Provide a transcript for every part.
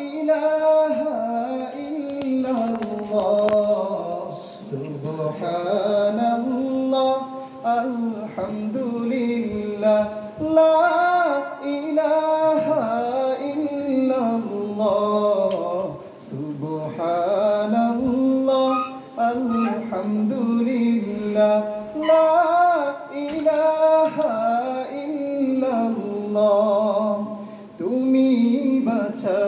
ইলাহা ইল্লাল্লাহ সুবহানাল্লাহ আলহামদুলিল্লাহ লা ইলাহা ইল্লাল্লাহ সুবহানাল্লাহ আলহামদুলিল্লাহ লা ইলাহা ইল্লাল্লাহ তুমি বাঁচাও তুমি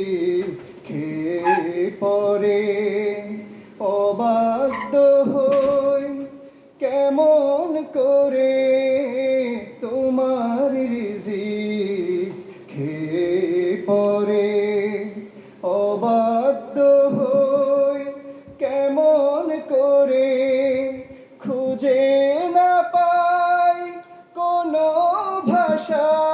পরে অবাধ্য হই কেমন করে তোমার রিজিক খেয়ে পরে অবাধ্য হই কেমন করে খুঁজে না পাই কোনো ভাষা